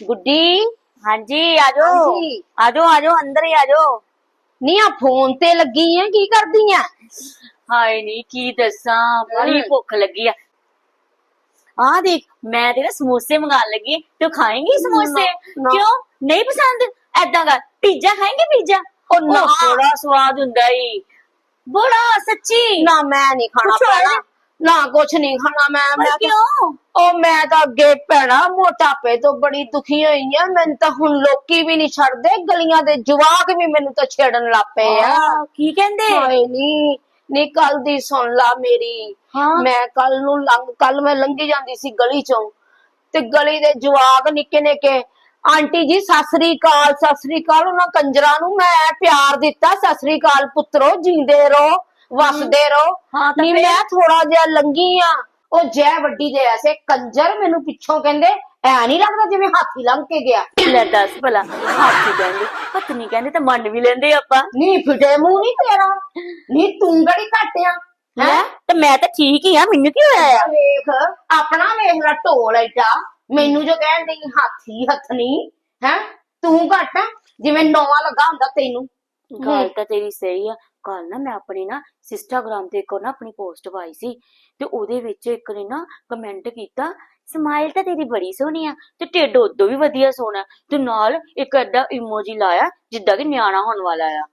ਗੁੱਡੀ? ਹਾਂਜੀ ਆਜੋ। ਹਾਂਜੀ। ਆਜੋ ਆਜੋ ਅੰਦਰ ਹੀ ਆਜੋ। ਨੀ ਆ ਫੋਨ ਤੇ ਲੱਗੀ ਆ ਕੀ ਕਰਦੀ ਆ? ਹਾਏ ਨਹੀਂ ਕੀ ਦੱਸਾਂ? ਬੜੀ ਹਮ। ਭੁੱਖ ਲੱਗੀ ਆ। ਆ ਦੇਖ ਮੈਂ ਤੇ ਨਾ ਸਮੋਸੇ ਮੰਗਾਉਣ ਲੱਗੀ ਆਂ। ਤੂੰ ਖਾਏਂਗੀ ਸਮੋਸੇ? ਨਾ, ਨਾ। ਕਿਉਂ? ਨਹੀਂ ਪਸੰਦ? ਐਦਾਂ ਕਰ ਪੀਜ਼ਾ ਖਾਏਂਗੀ ਪੀਜ਼ਾ? ਉਹ ਨਾ। ਬੜਾ ਸਵਾਦ ਹੁੰਦਾ ਈ। ਬੜਾ ਸੱਚੀ। ਨਾ ਮੈਂ ਨਹੀਂ ਖਾਣਾ ਕੁਛ ਹੋਰ? ਪੈਣਾ ਨਾ ਕੁਛ ਨਹੀਂ ਖਾਣਾ ਮੈਂ ਮੈਂ ਕਿਉਂ? ਉਹ ਮੈਂ ਤਾਂ ਅੱਗੇ ਭੈਣਾ ਮੋਟਾਪੇ ਤੋਂ ਬੜੀ ਦੁਖੀ ਹੋਈ ਆ। ਮੈਨੂੰ ਤਾਂ ਹੁਣ ਲੋਕੀ ਵੀ ਨਹੀਂ ਛੱਡਦੇ ਗਲੀਆਂ ਦੇ ਜਵਾਕ ਵੀ ਮੈਨੂੰ ਤਾਂ ਛੇੜਨ ਲੱਗ ਪਏ ਆ। ਆਹ, ਕੀ ਕਹਿੰਦੇ? ਹਾਏ ਨੀ ਨੀ ਕੱਲ ਦੀ ਸੁਣ ਲਾ ਮੇਰੀ। ਹਾਂ। ਮੈਂ ਕੱਲ ਨੂੰ ਲੰਘ ਕੱਲ ਮੈਂ ਲੰਘੀ ਜਾਂਦੀ ਸੀ ਗਲੀ ਚੋਂ। ਤੇ ਗਲੀ ਦੇ ਜਵਾਕ ਨਿੱਕੇ ਨਿੱਕੇ ਆਂਟੀ ਜੀ ਸਤਿ ਸ੍ਰੀ ਅਕਾਲ ਸਤਿ ਸ੍ਰੀ ਅਕਾਲ ਉਹਨਾਂ ਕੰਜਰਾਂ ਨੂੰ ਮੈਂ ਪਿਆਰ ਦਿੱਤਾ। ਸਤਿ ਸ੍ਰੀ ਅਕਾਲ ਪੁੱਤਰੋ ਜਿੰਦੇ ਰਹੋ। ਵਸਦੇ ਰਹੋ। ਹਾਂ ਤਾਂ ਫਿਰ? ਮੈਂ ਥੋੜਾ ਜਿਹਾ ਲੰਗੀ ਆ। ਉਹ ਜੈ ਵੱਡੀ ਦੇ ਐਸੇ ਕੰਜਰ ਮੈਨੂੰ ਪਿੱਛੋਂ ਕਹਿੰਦੇ ਐ ਨਹੀਂ ਲੱਗਦਾ ਜਿਵੇਂ ਹਾਥੀ ਲੰਘ ਕੇ ਗਿਆ। ਲੈ ਦੱਸ ਭਲਾ ਹਾਥੀ ਕਹਿੰਦੇ ਪਤਨੀ ਕਹਿੰਦੇ ਤਾਂ ਮੰਨ ਵੀ ਲੈਂਦੇ ਆਪਾਂ। ਨੀ ਫਿਟੇ ਮੂੰਹ ਨਹੀਂ ਤੇਰਾ। ਨੀ ਤੂੰ ਗੜੀ ਘਟਿਆ ਹੈ? ਤੇ ਮੈਂ ਤਾਂ ਠੀਕ ਹੀ ਆ ਮੈਨੂੰ ਕੀ ਹੋਇਆ ਆ? ਵੇਖ ਆਪਣਾ ਵੇਖ ਲੈ ਢੋਲ ਐਡਾ। ਮੈਨੂੰ ਜੋ ਕਹਿੰਦੇ ਹਾਥੀ ਹੱਥਨੀ ਹੈ? ਤੂੰ ਘੱਟ ਜਿਵੇਂ ਨੋਵਾ ਲੱਗਾ ਹੁੰਦਾ ਤੈਨੂੰ। ਗੱਲ ਤਾਂ ਤੇਰੀ ਸਹੀ ਆ। ਕੱਲ ਨਾ ਮੈਂ ਆਪਣੀ ਨਾ ਇੰਸਟਾਗ੍ਰਾਮ ਤੇ ਇੱਕ ਨਾ ਆਪਣੀ ਪੋਸਟ ਪਾਈ ਸੀ ਤੇ ਉਹਦੇ ਵਿੱਚ ਇੱਕ ਨੇ ਨਾ ਕਮੈਂਟ ਕੀਤਾ ਸਮਾਈਲ ਤਾਂ ਤੇਰੀ ਬੜੀ ਸੋਹਣੀ ਆ ਤੇ ਢਿੱਡ ਉਦੋਂ ਵੀ ਵਧੀਆ ਸੋਹਣਾ ਤੇ ਨਾਲ ਇੱਕ ਐਡਾ ਇਮੋਜੀ ਲਾਇਆ ਜਿੱਦਾਂ ਕਿ ਨਿਆਣਾ ਹੋਣ ਵਾਲਾ ਆ।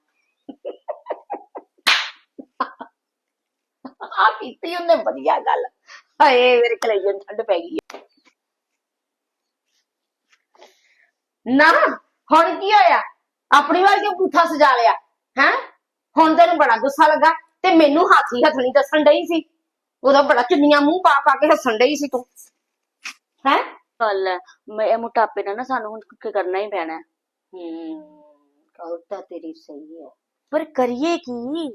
ਆ ਕੀਤੀ ਉਹਨੇ ਵਧੀਆ ਗੱਲ। ਹਾਏ, ਮੇਰੇ ਕਲੇਜਨ ਠੰਡ ਪੈ ਗਈ ਨਾ, ਹੁਣ ਕੀ ਹੋਇਆ? ਆਪਣੀ ਵਾਰ ਕੇ ਬੂਥਾ ਸਜਾ ਲਿਆ, ਹੈ? ਬੜਾ ਗੁੱਸਾ ਲੱਗਾ ਤੇ ਮੈਨੂੰ ਹਾਥੀ ਹੱਥਣੀ ਦੱਸਣ ਡਈ ਸੀ। ਉਹਦਾ ਬੜਾ ਚੁੰਨੀਆਂ ਮੂੰਹ ਪਾ ਪਾ ਕੇ ਹੱਸਣ ਡਈ ਸੀ ਤੂੰ। ਹੈ? ਗੱਲ ਹੈ ਮੈਂ ਇਹ ਮੋਟਾਪੇ ਨਾਲ ਨਾ ਸਾਨੂੰ ਹੁਣ ਕੀ ਕਰਨਾ ਹੀ ਪੈਣਾ। ਹੈ। ਗੱਲ ਤਾਂ ਤੇਰੀ ਸਹੀ ਹੈ। ਪਰ ਕਰੀਏ ਕੀ?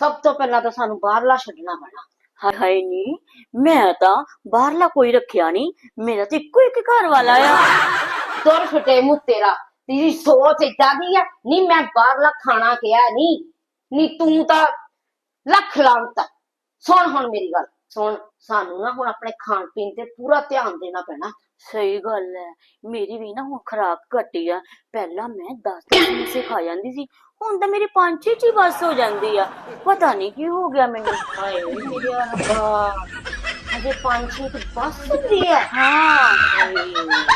ਸਭ ਤੋਂ ਪਹਿਲਾਂ ਤਾਂ ਸਾਨੂੰ ਬਾਹਰਲਾ ਛੱਡਣਾ ਪੈਣਾ। ਹਾਏ ਹਾਏ ਨੀ ਮੈਂ ਤਾਂ ਬਾਹਰਲਾ ਕੋਈ ਰੱਖਿਆ ਨਹੀਂ ਮੇਰਾ ਤਾਂ ਇੱਕੋ ਇੱਕ ਘਰ ਵਾਲਾ ਆ। ਤੁਰ ਫਟੇ ਮੂੰਹ ਤੇਰਾ। ਤੇਰੀ ਸੋਚ ਏਦਾਂ ਦੀ ਆ ਨਹੀਂ ਮੈਂ ਬਾਹਰਲਾ ਖਾਣਾ ਕਿਹਾ ਨਹੀਂ ਨਹੀਂ ਤੂੰ ਤਾਂ ਲੱਖ ਲਾਂਤਾ ਸੁਣ ਹੁਣ ਮੇਰੀ ਗੱਲ ਸੁਣ ਸਾਨੂੰ ਨਾ ਹੁਣ ਆਪਣੇ ਖਾਣ ਪੀਣ ਤੇ ਪੂਰਾ ਧਿਆਨ ਦੇਣਾ ਪੈਣਾ। ਸਹੀ ਗੱਲ ਹੈ ਮੇਰੀ ਵੀ ਨਾ ਹੁਣ ਖੁਰਾਕ ਘਟੀ ਆ। ਪਹਿਲਾਂ ਮੈਂ 10 ਸਮੋਸੇ ਖਾ ਜਾਂਦੀ ਸੀ ਹੁਣ ਤਾਂ ਮੇਰੀ 5-6 ਚ ਹੀ ਬਸ ਹੋ ਜਾਂਦੀ ਆ। ਪਤਾ ਨਹੀਂ ਕੀ ਹੋ ਗਿਆ ਮੈਨੂੰ। ਹਾਏ ਮੇਰੇ ਰੱਬਾ ਅਜੇ ਪੰਜ ਛੇ ਤੇ ਬਸ ਹੁੰਦੀ ਹੈ ਹਾਂ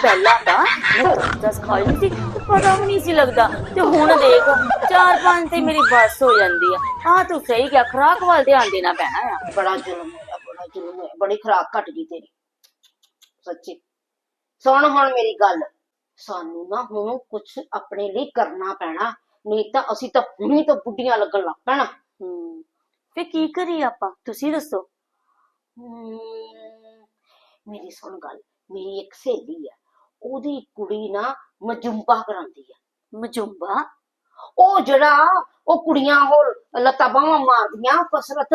ਪਹਿਲਾਂ ਤਾਂ ਮੈਂ 10 ਖਾ ਸੀ ਪਤਾ ਵੀ ਨਹੀਂ ਸੀ ਲੱਗਦਾ। ਤੇ ਹੁਣ ਦੇਖ 4-5 ਤੇ ਮੇਰੀ ਬਸ ਹੋ ਜਾਂਦੀ ਆ। ਆ ਤੂੰ ਸਹੀ ਕਿਹਾ ਖੁਰਾਕ ਵੱਲ ਧਿਆਨ ਦੇਣਾ ਪੈਣਾ ਆ। ਬੜਾ ਜ਼ੁਲਮ ਹੋਇਆ ਬੜਾ ਜ਼ੁਲਮ ਹੋਇਆ। ਬੜੀ ਖਰਾਕ ਘਟ ਗਈ ਤੇਰੀ। ਸੱਚੀ। ਸੁਣ ਹੁਣ ਮੇਰੀ ਗੱਲ। ਸਾਨੂੰ ਨਾ ਹੁਣ ਕੁਝ ਆਪਣੇ ਲਈ ਕਰਨਾ ਪੈਣਾ। ਨਹੀਂ ਤਾਂ ਅਸੀਂ ਤਾਂ ਹੁਣੀ ਤਾਂ ਬੁੱਢੀਆਂ ਲੱਗਣ ਲੱਗ ਪੈਣਾ। ਹੂੰ। ਫੇ ਕੀ ਕਰੀਏ ਆਪਾਂ? ਤੁਸੀਂ ਦੱਸੋ। ਮੇਰੀ ਸੁਣ ਗੱਲ। ਮੇਰੀ ਇੱਕ ਸਹੇਲੀ ਆ। ਉਹਦੀ ਕੁੜੀ ਨਾ ਮਜੁੰਬਾ ਕਰਾਉਂਦੀ ਆ। ਮਜੁੰਬਾ? ਉਹ ਜਿਹੜਾ ਉਹ ਕੁੜੀਆਂ ਹੋਰ ਲੱਤਾਂ ਬਾਹਾਂ ਮਾਰਦੀਆਂ ਕਸਰਤ।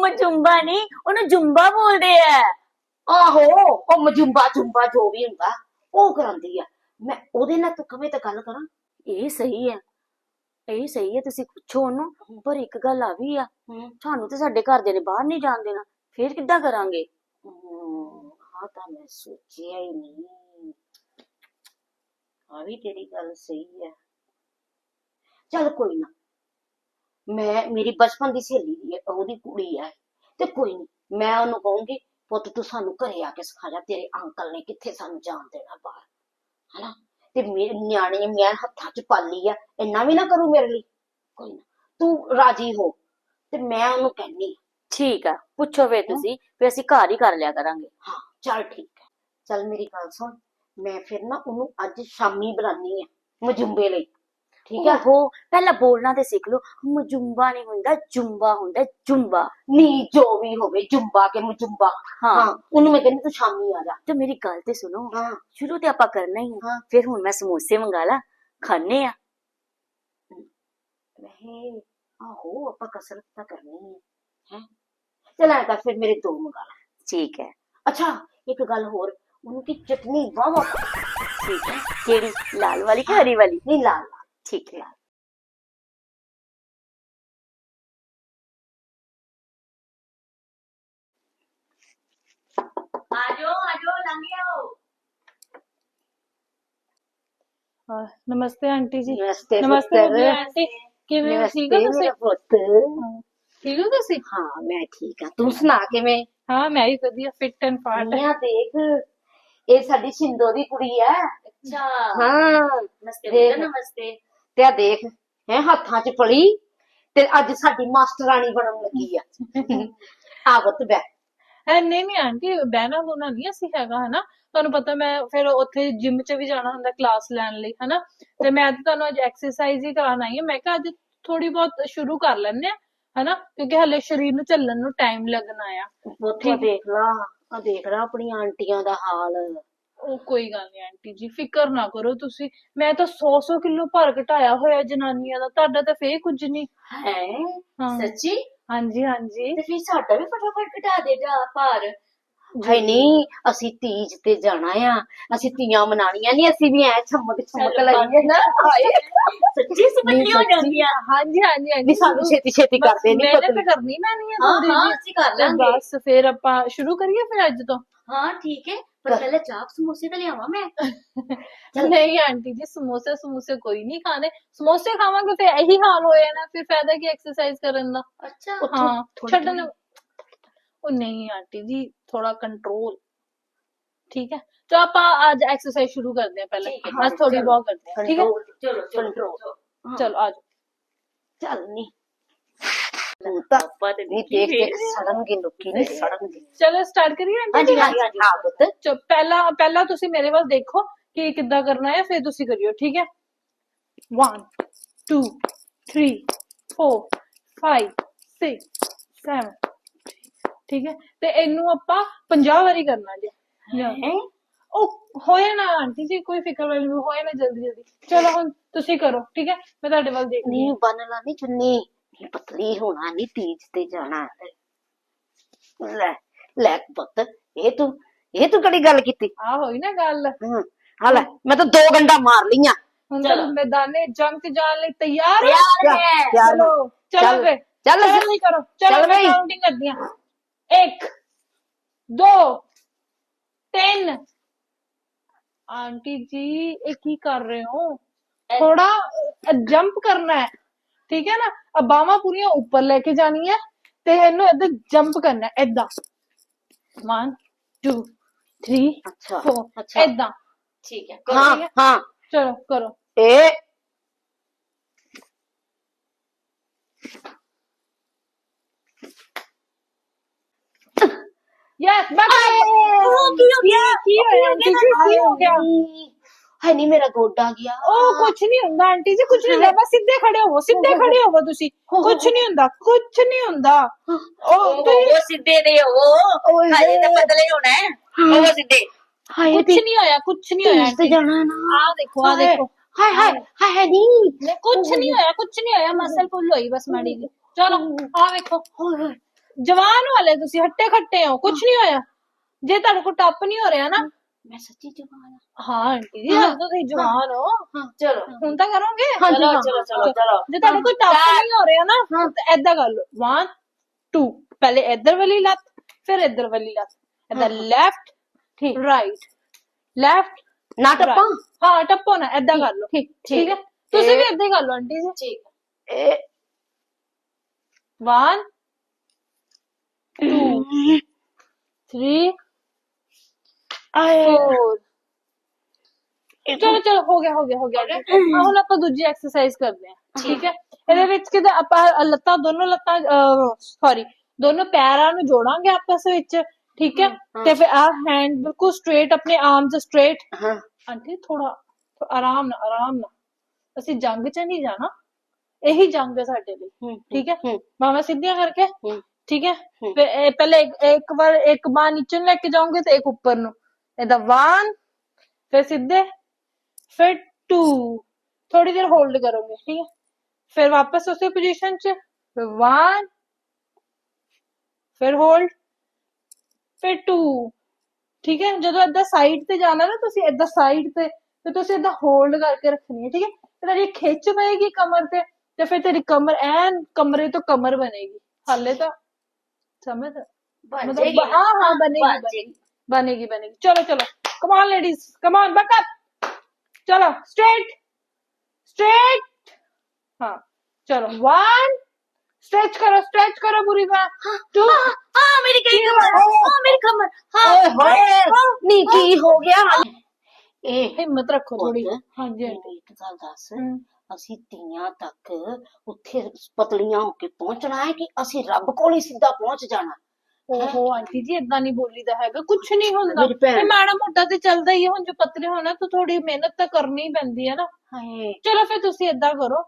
ਮਜੁੰਬਾ ਨਹੀਂ ਉਹਨੂੰ ਜੁੰਬਾ ਬੋਲਦੇ ਆ। ਆਹੋ ਉਹ ਮਜੁੰਬਾ ਜੁੰਬਾ ਜੋ ਵੀ ਹੁੰਦਾ ਉਹ ਕਰਾਉਂਦੀ ਆ। ਮੈਂ ਉਹਦੇ ਨਾਲ ਤੂੰ ਕਵੇਂ ਤਾਂ ਗੱਲ ਕਰਾਂ? ਇਹ ਸਹੀ ਹੈ ਇਹ ਸਹੀ ਹੈ ਤੁਸੀਂ ਪੁੱਛੋ ਉਹਨੂੰ। ਪਰ ਇੱਕ ਗੱਲ ਆ ਵੀ ਆ ਸਾਨੂੰ ਤੇ ਸਾਡੇ ਘਰਦਿਆਂ ਨੇ ਬਾਹਰ ਨਹੀਂ ਜਾਣ ਦੇਣਾ। ਫੇਰ ਕਿੱਦਾਂ ਕਰਾਂਗੇ? ਹਾਂ ਤਾਂ ਮੈਂ ਸੋਚਿਆ ਹੀ ਨਹੀਂ। ਆ ਵੀ ਤੇਰੀ ਗੱਲ ਸਹੀ ਹੈ। ਚੱਲ ਕੋਈ ਨਾ। ਮੈਂ ਮੇਰੀ ਬਚਪਨ ਦੀ ਸਹੇਲੀ ਦੀ ਹੈ ਉਹਦੀ ਕੁੜੀ ਹੈ। ਤੇ ਕੋਈ ਨਹੀਂ ਮੈਂ ਉਹਨੂੰ ਕਹੂੰਗੀ ਪੁੱਤ ਤੂੰ ਸਾਨੂੰ ਘਰੇ ਆ ਕੇ ਸਿਖਾ ਜਾ ਤੇਰੇ ਅੰਕਲ ਨੇ ਕਿੱਥੇ ਸਾਨੂੰ ਜਾਣ ਦੇਣਾ ਬਾਹਰ। ਹਨਾ? ਤੇ ਮੇਰੇ ਨਿਆਣੇ ਮੈਂ ਹੱਥਾਂ 'ਚ ਪਾਲੀ ਆ ਇੰਨਾ ਵੀ ਨਾ ਕਰੂ ਮੇਰੇ ਲਈ। ਕੋਈ ਨਾ ਤੂੰ ਰਾਜੀ ਹੋ ਤੇ ਮੈਂ ਉਹਨੂੰ ਕਹਿੰਨੀ ਠੀਕ ਆ ਪੁੱਛੋ ਵੇ ਤੁਸੀਂ ਫੇਰ ਅਸੀਂ ਘਰ ਹੀ ਕਰ ਲਿਆ ਕਰਾਂਗੇ। ਹਾਂ। ਚੱਲ ਠੀਕ ਹੈ। ਚੱਲ ਮੇਰੀ ਗੱਲ ਸੁਣ ਮੈਂ ਫਿਰ ਨਾ ਉਹਨੂੰ ਅੱਜ ਸ਼ਾਮੀ ਬੁਲਾਨੀ ਆ ਮਜੁੰਬੇ ਲਈ। ਠੀਕ ਹੈ? ਓਹੋ ਪਹਿਲਾਂ ਬੋਲਣਾ ਤੇ ਸਿੱਖ ਲਓ। ਮਜੁੰਬਾ ਨਹੀਂ ਹੁੰਦਾ ਜੁੰਬਾ ਹੁੰਦਾ ਜੁੰਬਾ। ਨੀ ਜੋ ਵੀ ਹੋਵੇ ਜੁੰਬਾ ਕੇ ਮਜੁੰਬਾ। ਹਾਂ। ਹਾਂ ਉਹਨੂੰ ਮੈਂ ਕਹਿੰਦੀ ਤੂੰ ਸ਼ਾਮੀ ਆ ਜਾ। ਤੇ ਮੇਰੀ ਗੱਲ ਤੇ ਸੁਣੋ ਹਾਂ। ਸ਼ੁਰੂ ਤੇ ਆਪਾਂ ਕਰਨਾ ਹੀ ਆ। ਹਾਂ। ਫਿਰ ਹੁਣ ਮੈਂ ਸਮੋਸੇ ਮੰਗਾ ਲਾ ਖਾਣੇ ਆ। ਵਹੇ ਆਹੋ ਆਪਾਂ ਕਸਰਤ ਤਾਂ ਕਰਨੀ ਹੈ ਹੈ? ਚਲ ਤਾਂ ਫਿਰ ਮੇਰੇ ਦੋ ਮੰਗਾ ਲੈ। ਠੀਕ ਹੈ। ਅੱਛਾ ਇੱਕ ਗੱਲ ਹੋਰ ਉਹਨੂੰ ਕੀ ਚਟਨੀ ਵਾਵਾ ਠੀਕ ਹੈ ਕਿਹੜੀ ਲਾਲ ਵਾਲੀ ਕਿ ਹਰੀ ਵਾਲੀ ਨਹੀਂ ਲਾਲ ਲਾਲ ਠੀਕ ਹੈ ਆਜੋ ਆਜੋ ਲੰਘ ਆਓ ਹਾਂ, ਨਮਸਤੇ ਆਂਟੀ ਜੀ ਨਮਸਤੇ ਨਮਸਤੇ ਪੁੱਤਰ। ਮੰਮੀ ਆਂਟੀ ਕਿਵੇਂ ਹੋ ਠੀਕ ਹੋ ਨਮਸਤੇ ਤੁਸੀਂ ਮੇਰਾ ਪੁੱਤ ਹਾਂ, ਠੀਕ ਹੋ ਤੁਸੀਂ ਹਾਂ ਮੈਂ ਠੀਕ ਹਾਂ ਤੂੰ ਸੁਣਾ ਕਿਵੇਂ? ਹਾਂ ਮੈਂ ਵੀ ਵਧੀਆ ਫਿੱਟ ਐਂਡ ਫਾਟ ਮੀਆਂ ਦੇਖ ਇਹ ਸਾਡੀ ਸਿੰਦੋ ਦੀ ਕੁੜੀ ਹੈ ਅੱਛਾ। ਹਾਂ ਨਮਸਤੇ ਦੇਖ। ਨਮਸਤੇ। ਤੇ ਆ ਦੇਖ ਹੈ ਹੱਥਾਂ 'ਚ ਫੜੀ ਤੇ ਅੱਜ ਸਾਡੀ ਮਾਸਟਰਾਣੀ ਬਣਨ ਲੱਗੀ ਆ। ਆ ਪੁੱਤ ਬੈ ਹੈ ਨਹੀਂ ਨਹੀਂ ਆਂਟੀ ਬਹਿਣਾ ਬੁਣਾ ਨਹੀਂ ਅਸੀਂ ਹੈਗਾ ਹਨਾ? ਤੁਹਾਨੂੰ ਪਤਾ ਮੈਂ ਫਿਰ ਉੱਥੇ ਜਿਮ 'ਚ ਵੀ ਜਾਣਾ ਹੁੰਦਾ ਕਲਾਸ ਲੈਣ ਲਈ ਹਨਾ? ਤੇ ਮੈਂ ਤਾਂ ਤੁਹਾਨੂੰ ਅੱਜ ਐਕਸਰਸਾਈਜ਼ ਹੀ ਕਰਾਉਣ ਆਈ ਹਾਂ। ਮੈਂ ਕਿਹਾ ਅੱਜ ਥੋੜੀ ਬਹੁਤ ਸ਼ੁਰੂ ਕਰ ਲੈਂਦੇ ਆ ਹਨਾ? ਕਿਉਂਕਿ ਹਲੇ ਸਰੀਰ ਨੂੰ ਚੱਲਣ ਨੂੰ ਟਾਈਮ ਲੱਗਣਾ ਆ। ਉੱਥੇ ਦੇਖ ਲਾ। ਆ ਦੇਖ ਲਾ ਆਪਣੀਆਂ ਆਂਟੀਆਂ ਦਾ ਹਾਲ। ਉਹ ਕੋਈ ਗੱਲ ਨਹੀਂ ਆਂਟੀ ਜੀ ਫਿਕਰ ਨਾ ਕਰੋ ਤੁਸੀਂ। ਮੈਂ ਤਾਂ 100-100 ਕਿਲੋ ਭਾਰ ਘਟਾਇਆ ਹੋਇਆ ਜਨਾਨੀਆਂ ਦਾ ਤੁਹਾਡਾ ਤਾਂ ਫੇਰ ਕੁਝ ਨਹੀਂ ਹੈ? ਹਾਂ। ਸੱਚੀ? ਹਾਂਜੀ ਹਾਂਜੀ। ਤੇ ਫਿਰ ਸਾਡਾ ਵੀ ਫਟਾਫਟ ਘਟਾ ਦੇ ਜਾ ਭਾਰ। ਹੈ। ਨਹੀਂ ਅਸੀਂ ਤੀਜ ਤੇ ਜਾਣਾ ਆ। ਅਸੀਂ ਤੀਆਂ ਮਨਾਣੀਆਂ ਨਹੀਂ ਅਸੀਂ ਵੀ ਐ ਛਮਕ ਛਮਕ ਲਾਈਏ ਨਾ। ਹਾਏ। ਸੱਚੀ ਸਮਝੀ ਹੋ ਜਾਂਦੀ ਆ ਹਾਂਜੀ ਹਾਂਜੀ ਵੀ ਹਾਂਜੀ ਸਾਨੂੰ ਛੇਤੀ ਛੇਤੀ ਕਰਦੇ ਨਹੀਂ ਮਿਹਨਤ ਪਤਲੀ ਕਰਨੀ ਪੈਣੀ ਹੈ ਹਾਂ ਹਾਂ ਅਸੀਂ ਕਰ ਲਾਂਗੇ। ਬਸ ਫਿਰ ਆਪਾਂ ਸ਼ੁਰੂ ਕਰੀਏ ਫਿਰ ਅੱਜ ਤੋਂ? ਹਾਂ ਠੀਕ ਹੈ। ਪਰ ਪਹਿਲੇ ਚਾਪ ਸਮੋਸੇ ਤਾਂ ਲਿਆਵਾਂ ਮੈਂ। ਨਹੀਂ ਆਂਟੀ ਜੀ ਸਮੋਸੇ ਸਮੋਸੇ ਕੋਈ ਨਹੀਂ ਖਾਣੇ। ਸਮੋਸੇ ਖਾਵਾਂਗੇ ਫਿਰ ਇਹੀ ਹਾਲ ਹੋ ਜਾਣਾ ਫਿਰ ਫਾਇਦਾ ਕੀ ਐਕਸਰਸਾਈਜ਼ ਕਰਨ ਦਾ? ਅੱਛਾ। ਹਾਂ ਛੱਡਣ ਉਹ ਨਹੀਂ ਆਂਟੀ ਜੀ ਥੋੜਾ ਕੰਟਰੋਲ ਠੀਕ ਹੈ ਤਾਂ ਆਪਾਂ ਅੱਜ ਐਕਸਰਸਾਈਜ਼ ਸ਼ੁਰੂ ਕਰਦੇ ਹਾਂ ਪਹਿਲੇ ਠੀਕ ਹੈ, ਅੱਜ ਥੋੜੀ ਚਲੋ। ਬਹੁਤ ਕਰਦੇ ਹਾਂ ਠੀਕ ਹੈ ਚਲੋ ਚਲੋ Control. ਚਲੋ ਚਲੋ ਆਜੋ ਚੱਲ ਨਹੀਂ ਤੂੰ ਤਾਂ ਪਾਪਾ ਤੇ ਨਹੀਂ ਦੇਖ ਦੇਖ ਸੜਨਗੇ ਲੋਕੀ ਨਹੀਂ ਸੜਨਗੇ ਚਲੋ ਸਟਾਰਟ ਕਰੀਏ ਆਂਟੀ ਹਾਂਜੀ ਜੀ ਹਾਂਜੀ ਹਾਂਜੀ ਆ ਪੁੱਤ ਚਲੋ ਪਹਿਲਾਂ ਪਹਿਲਾਂ ਤੁਸੀਂ ਮੇਰੇ ਵੱਲ ਦੇਖੋ ਕਿ ਕਿੱਦਾਂ ਕਰਨਾ ਹੈ ਫਿਰ ਤੁਸੀਂ ਕਰਿਓ ਠੀਕ ਹੈ 1 2 3 4 5 6 7 ਠੀਕ ਹੈ? ਤੇ ਇਹਨੂੰ ਆਪਾਂ 50 ਵਾਰੀ ਕਰਨਾ ਜੀ? ਉਹ ਹੋਇਆ ਨਾ ਆਂਟੀ ਜੀ ਕੋਈ ਫਿਕਰ ਵਾਲੀ ਨਹੀਂ ਹੋਇਆ ਨਾ ਜਲਦੀ ਜਲਦੀ। ਚਲੋ ਹੁਣ ਤੁਸੀਂ ਕਰੋ ਠੀਕ ਹੈ? ਮੈਂ ਤੁਹਾਡੇ ਵੱਲ ਦੇਖਦੀ ਨਹੀਂ ਬੰਨ ਲਾ ਨਹੀਂ ਚੁੰਨੀ। ਪਤਲੀ ਹੋਣਾ ਨਹੀਂ ਤੀਜ ਤੇ ਜਾਣਾ ਲੈ ਲੈ ਪੁੱਤ ਇਹ ਤੂੰ ਇਹ ਤੂੰ ਕਿਹੜੀ ਗੱਲ ਕੀਤੀ? ਆ ਹੋਈ ਨਾ ਗੱਲ। ਹਾਂ ਲੈ ਮੈਂ ਤਾਂ ਦੋ ਗੰਡਾ ਮਾਰ ਲਈਆਂ। ਹੁਣ ਚਲੋ। ਤਾਂ ਮੈਦਾਨੇ ਜੰਗ ਤੇ ਜਾਣ ਲਈ ਤਿਆਰ ਹੋ ਚੱਲ ਚਲੋ ਚਲੋ ਚੱਲ, ਨਹੀਂ ਕਰੋ। ਚੱਲ ਚਲੋ ਮੈਂ। ਕਾਊਂਟਿੰਗ ਕਰਦੀ 1 2 3 ਆਂਟੀ ਜੀ ਇਹ ਕੀ ਕਰ ਰਹੇ ਹੋ? ਥੋੜਾ ਜੰਪ ਕਰਨਾ ਹੈ। ਠੀਕ ਹੈ ਨਾ? ਆ ਬਾਹਾਂ ਪੂਰੀਆਂ ਉੱਪਰ ਲੈ ਕੇ ਜਾਣੀ ਹੈ ਤੇ ਇਹਨੂੰ ਏਦਾਂ ਜੰਪ ਕਰਨਾ ਹੈ। ਏਦਾਂ। 1 2 3 ਅੱਛਾ 4 ਅੱਛਾ। ਏਦਾਂ। ਠੀਕ ਹੈ ਹਾਂ। ਹਾਂ। ਚਲੋ ਕਰੋ। ਇਹ ਯੈਸ ਬੈਕ ਕੀ ਹੋ ਗਿਆ ਕੀ ਹੋਇਆ ਆਂਟੀ ਜੀ ਕੀ ਹੋ ਗਿਆ ਹੈ ਨਹੀਂ ਮੇਰਾ ਗੋਡਾ ਗਿਆ ਉਹ ਕੁਛ ਨਹੀਂ ਹੁੰਦਾ ਆਂਟੀ ਜੀ ਕੁਛ ਨਹੀਂ ਹੁੰਦਾ ਬਸ ਸਿੱਧੇ ਖੜੇ ਹੋਵੋ ਸਿੱਧੇ ਖੜੇ ਹੋਵੋ ਤੁਸੀਂ ਕੁਛ ਨਹੀਂ ਹੁੰਦਾ ਕੁਛ ਨਹੀਂ ਹੁੰਦਾ ਉਹ ਤੁਸੀਂ ਉਹ ਸਿੱਧੇ ਦੇ ਉਹ ਓਏ ਹਾਲੇ ਤਾਂ ਪਤਲੇ ਹੋਣਾ ਹੈ ਉਹ ਸਿੱਧੇ ਹਾਏ ਕੁਛ ਨਹੀਂ ਹੋਇਆ ਕੁਛ ਨਹੀਂ ਹੋਇਆ ਤੀਜ ਤੇ ਜਾਣਾ ਨਾ ਆ ਦੇਖੋ ਆ ਦੇਖੋ ਹਾਏ ਹਾਏ ਹਾਏ ਨਹੀਂ ਕੁਛ ਨਹੀਂ ਹੋਇਆ ਕੁਛ ਨਹੀਂ ਹੋਇਆ ਮਸਲ ਪੁੱਲ ਹੋਈ ਬਸ ਮਾੜੀ ਜੀ ਚਲੋ ਆ ਵੇਖੋ ਜਵਾਨ ਵਾਲੇ ਤੁਸੀਂ ਹੱਟੇ ਖੱਟੇ ਹੋ ਕੁਛ ਨਹੀਂ ਹੋਇਆ। ਜੇ ਤੁਹਾਡੇ ਕੋਲ ਟੱਪ ਨਹੀਂ ਹੋ ਰਿਹਾ ਨਾ। ਮੈਂ ਸੱਚੀ ਜਵਾਨ ਆ। ਹਾਂ ਆਂਟੀ ਜੀ ਤਾਂ ਤੁਸੀਂ ਜਵਾਨ ਹੋ। ਚਲੋ। ਹੁਣ ਤਾਂ ਕਰੋਗੇ? ਹਾਂਜੀ, ਚਲੋ ਹਾਂ। ਚਲੋ ਚਲੋ ਚਲੋ। ਜੇ ਤੁਹਾਡੇ ਕੋਲ ਟੱਪ ਨਹੀਂ ਹੋ ਰਿਹਾ ਨਾ ਤਾਂ ਏਦਾਂ ਕਰ ਲਓ। 1 2 ਪਹਿਲੇ ਇੱਧਰ ਵਾਲੀ ਲੱਤ ਫਿਰ ਇੱਧਰ ਵਾਲੀ ਲੱਤ। ਏਦਾਂ ਲੈਫਟ ਠੀਕ। ਰਾਈਟ ਲੈਫਟ ਨਾ ਟੱਪਾਂ? ਹਾਂ ਟੱਪੋ ਨਾ ਏਦਾਂ ਕਰ ਲਓ। ਠੀਕ ਠੀਕ ਹੈ? ਤੁਸੀਂ ਵੀ ਹੀ ਕਰ ਲਓ ਆਂਟੀ ਜੀ। ਠੀਕ। ਇਹ 1 2 3 ਆਏ 4 ਚਲੋ ਚਲੋ ਹੋ ਗਿਆ ਹੋ ਗਿਆ ਹੋ ਗਿਆ। ਹੁਣ ਆਪਾਂ ਦੂਜੀ ਐਕਸਰਸਾਈਜ਼ ਕਰਦੇ ਹਾਂ ਠੀਕ। ਹੈ? ਇਹਦੇ ਵਿੱਚ ਕਿਤੇ ਆਪਾਂ ਲੱਤਾਂ ਦੋਨੋਂ ਲੱਤਾਂ ਸੌਰੀ ਦੋਨੋਂ ਪੈਰਾਂ ਨੂੰ ਜੋੜਾਂਗੇ ਆਪਸ ਵਿੱਚ ਠੀਕ ਹੈ? ਤੇ ਫਿਰ ਆ ਹੈਂਡ ਬਿਲਕੁਲ ਸਟ੍ਰੇਟ ਆਪਣੇ ਆਰਮਸ ਸਟ੍ਰੇਟ ਹਾਂ। ਆਂਟੀ ਥੋੜਾ ਆਰਾਮ ਨਾਲ ਆਰਾਮ ਨਾਲ। ਅਸੀਂ ਜੰਗ 'ਚ ਨਹੀਂ ਜਾਣਾ। ਇਹੀ ਜੰਗ ਹੈ ਸਾਡੇ ਲਈ ਠੀਕ ਹੈ? ਹੂੰ। ਬਾਹਾਂ ਸਿੱਧੀਆਂ ਕਰਕੇ। ਹੂੰ। ਠੀਕ ਹੈ ਹੂੰ। ਫਿਰ ਇਹ ਪਹਿਲੇ ਇੱਕ, ਇੱਕ ਵਾਰ ਇੱਕ ਬਾਹ ਨੀਚੇ ਨੂੰ ਲੈ ਕੇ ਜਾਓਗੇ ਤੇ ਇੱਕ ਉੱਪਰ ਨੂੰ ਇਹਦਾ 1 ਫਿਰ ਸਿੱਧੇ ਫਿਰ 2 ਥੋੜੀ ਦੇਰ ਹੋਲਡ ਕਰੋਗੇ ਠੀਕ ਹੈ ਫਿਰ ਵਾਪਸ ਉਸੇ ਪੋਜੀਸ਼ਨ 'ਚ ਫਿਰ 1 ਫਿਰ ਹੋਲਡ ਫਿਰ 2 ਠੀਕ ਹੈ ਜਦੋਂ ਏਦਾਂ ਸਾਈਡ ਤੇ ਜਾਣਾ ਨਾ ਤੁਸੀਂ ਏਦਾਂ ਸਾਈਡ ਤੇ ਤੇ ਤੁਸੀਂ ਏਦਾਂ ਹੋਲਡ ਕਰਕੇ ਰੱਖਣੀ ਹੈ ਠੀਕ ਹੈ ਤੇ ਤੁਹਾਡੀ ਖਿੱਚ ਪਏਗੀ ਕਮਰ ਤੇ ਤੇ ਫਿਰ ਤੇਰੀ ਕਮਰ ਐਨ ਕਮਰੇ ਤੋਂ ਕਮਰ ਬਣੇਗੀ ਹਾਲੇ ਤਾਂ समझ मतलब हाँ, हाँ हाँ बनेगी बनेगी। बनेगी चलो चलो। Come on ladies come on buck up चलो स्ट्रेट स्ट्रेट हाँ चलो। वन स्ट्रेच करो स्ट्रेच करो बुरी बात टू हाँ मेरी कमर। हाँ मेरी कमर। हाँ नीचे हो गया। ए हिम्मत रखो थोड़ी। हाँ। जी हाँ एक साल ਅਸੀਂ ਤੀਆਂ ਤੱਕ ਉੱਥੇ ਪਤਲੀਆਂ ਹੋ ਕੇ ਪਹੁੰਚਣਾ ਹੈ ਕਿ ਅਸੀਂ ਰੱਬ ਕੋਲ ਹੀ ਸਿੱਧਾ ਪਹੁੰਚ ਜਾਣਾ? ਓਹੋ ਆਂਟੀ ਜੀ ਇਦਾਂ ਨਹੀਂ ਬੋਲੀਦਾ ਹੈਗਾ। ਕੁਝ ਨਹੀਂ ਹੁੰਦਾ। ਮੇਰੀ ਭੈਣ- ਤੇ ਮਾੜਾ ਮੋਟਾ ਤੇ ਚੱਲਦਾ ਹੀ ਹੈ। ਹੁਣ ਜੋ ਪਤਲੇ ਹੋਣਾ ਤਾਂ ਥੋੜੀ ਮਿਹਨਤ ਤਾਂ ਕਰਨੀ ਹੀ ਪੈਂਦੀ ਹੈ ਨਾ। ਹਾਏ। ਚਲੋ ਫਿਰ ਤੁਸੀਂ ਏਦਾਂ ਕਰੋ।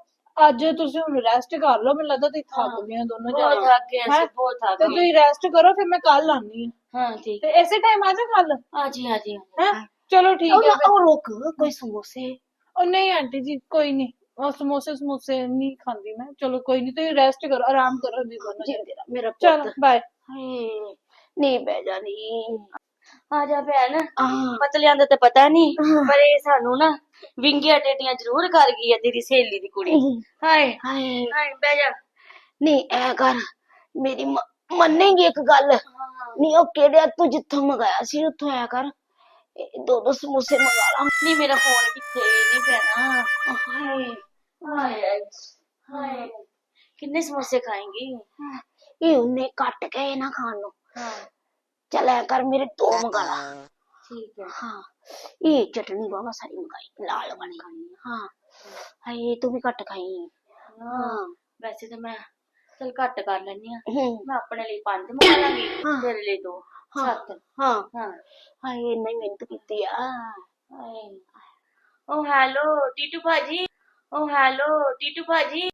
ਅੱਜ ਤੁਸੀਂ ਹੁਣ ਰੈਸਟ ਕਰ ਲਓ। ਮੈਨੂੰ ਲੱਗਦਾ ਤੁਸੀਂ ਥੱਕ ਗਏ ਹੋ ਦੋਨੋਂ ਬਹੁਤ ਜਣੇ। ਥੱਕ ਗਏ ਹੈਂ? ਅਸੀਂ ਬਹੁਤ ਥੱਕ ਤੇ ਗਏ। ਤੁਸੀਂ ਰੈਸਟ ਕਰੋ ਫਿਰ ਮੈਂ ਕੱਲ ਆਨੀ ਹਾਂ। ਹਾਂ ਠੀਕ। ਤੇ ਇਸੇ ਟਾਈਮ ਆ ਜਾ ਕੱਲ ਹਾਂ ਜੀ ਹਾਂ ਜੀ ਹੈ? ਚਲੋ ਠੀਕ ਉਹ ਹੈ ਫਿਰ। ਉਹ ਰੁਕ ਕੋਈ ਸਮੋਸੇ। ਉਹ ਨਹੀਂ ਆਂਟੀ ਜੀ ਕੋਈ ਨਹੀਂ। ਉਹ ਸਮੋਸੇ ਸਮੋਸੇ ਨਹੀਂ ਖਾਂਦੀ ਮੈਂ। ਚਲੋ ਕੋਈ ਨਹੀਂ ਤੁਸੀਂ ਰੈਸਟ ਕਰੋ ਆਰਾਮ ਕਰੋ ਜੀ ਦੋਨੋਂ ਜਣੇ। ਮੇਰਾ ਚਲੋ ਪੁੱਤ ਬਾਏ ਹਾਏ ਨਹੀਂ ਬਹਿ ਜਾਣੀ ਆ ਜਾ ਭੈਣ। ਪਤਲਿਆਂ ਦਾ ਤਾਂ ਪਤਾ ਨਹੀਂ ਪਰ ਇਹ ਸਾਨੂੰ ਨਾ ਵਿੰਗੀਆਂ ਟੇਡੀਆਂ ਜ਼ਰੂਰ ਕਰ ਗਈ ਹੈ ਤੇਰੀ ਸਹੇਲੀ ਦੀ ਕੁੜੀ। ਹਾਏ ਹਾਏ। ਹਾਏ ਬਹਿ ਜਾ। ਨਹੀਂ ਐ ਕਰ ਮੇਰੀ ਮ- ਮੰਨੇਗੀ ਇੱਕ ਗੱਲ। ਨਹੀਂ ਉਹ ਕਿਹੜਿਆ ਤੂੰ ਜਿੱਥੋਂ ਮੰਗਾਇਆ ਸੀ ਉੱਥੋਂ ਆਇਆ ਕਰ। ਇਹ ਦੋ ਦੋ ਸਮੋਸੇ ਮੰਗਾ ਲਾ। ਨਹੀਂ ਮੇਰਾ ਫੋਨ ਕਿੱਥੇ? ਨਹੀਂ ਪੈਣਾ ਹਾਏ। ਹਾਏ ਹਾਏ ਕਿੰਨੇ ਸਮੋਸੇ ਖਾਏਂਗੀ? ਇਹ ਉਹਨੇ ਕੱਟ ਕੇ ਨਾ ਖਾਣ ਨੂੰ। ਹਾਂ। ਚੱਲ ਐ ਕਰ ਮੇਰੇ ਦੋ ਮੰਗਾ ਲਾ। ਠੀਕ ਹੈ। ਹਾਂ ਇਹ ਚਟਨੀ ਬਾਬਾ ਸਾਰੀ ਮੰਗਾਈ ਲਾਲ ਵਾਲੀ। ਹਾਂ ਹਾਏ ਤੂੰ ਵੀ ਕੱਟ ਖਾਈ ਹਾਂ ਵੈਸੇ ਤਾਂ ਮੈਂ ਚਲ ਘੱਟ ਕਰ ਲੈਣੀ ਆ ਮੈਂ ਆਪਣੇ ਲਈ ਪੰਜ ਮੰਗਾ ਲਾਂਗੀ। ਤੇਰੇ ਲਈ ਦੋ ਸੱਤ। ਹਾਂ। ਹਾਂ। ਹਾਏ ਇੰਨੀ ਮਿਹਨਤ ਕੀਤੀ ਆ। ਹਾਏ। ਓ ਹੈਲੋ ਟੀਟੂ ਭਾਜੀ। ਓ ਹੈਲੋ ਟੀਟੂ ਭਾਜੀ?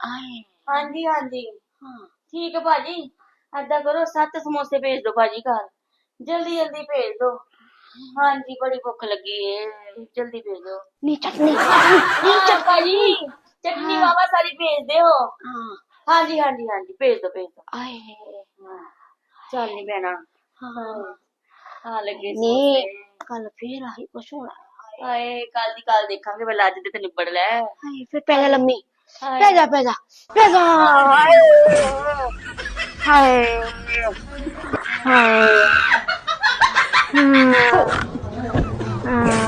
ਹਾਏ ਹਾਂਜੀ ਹਾਂਜੀ। ਹਾਂ। ਠੀਕ ਹੈ ਭਾਜੀ? ਏਦਾਂ ਕਰੋ ਸੱਤ ਸਮੋਸੇ ਭੇਜ ਦਿਓ ਭਾਜੀ ਘਰ। ਜਲਦੀ ਜਲਦੀ ਭੇਜ ਦਿਓ ਹਾਂਜੀ ਬੜੀ ਭੁੱਖ ਲੱਗੀ ਏ। ਜਲਦੀ ਭੇਜ ਦਿਓ ਨੀ ਚਟਨੀ। ਨਹੀਂ ਭਾਜੀ ਚਟਨੀ ਬਾਬਾ ਸਾਰੀ ਭੇਜ ਦਿਓ। ਹਾਂ। ਹਾਂਜੀ ਹਾਂਜੀ ਹਾਂਜੀ ਭੇਜ ਦਿਓ ਭੇਜ ਦਿਓ ਆਏ ਹਾਂ। ਚੱਲ ਨਹੀਂ ਪੈਣਾ ਹਾਂ। ਹਾਂ ਲੱਗੇ ਸਮੋਸੇ। ਕੱਲ ਫੇਰ ਆਹੀ ਕੁਛ ਹੋਣਾ। ਹਾਏ ਕੱਲ ਦੀ ਕੱਲ ਦੇਖਾਂਗੇ ਪਹਿਲਾਂ ਅੱਜ ਦੇ ਤੇ ਨਿਬੜ ਲੈ। ਹਾਏ ਫਿਰ ਪੈ ਜਾ ਲੰਮੀ। ਪੈ ਜਾ ਪੈ ਜਾ ਪੈ ਜਾ। ਹਾਏ। ਹਾਏ। ਹਾਏ।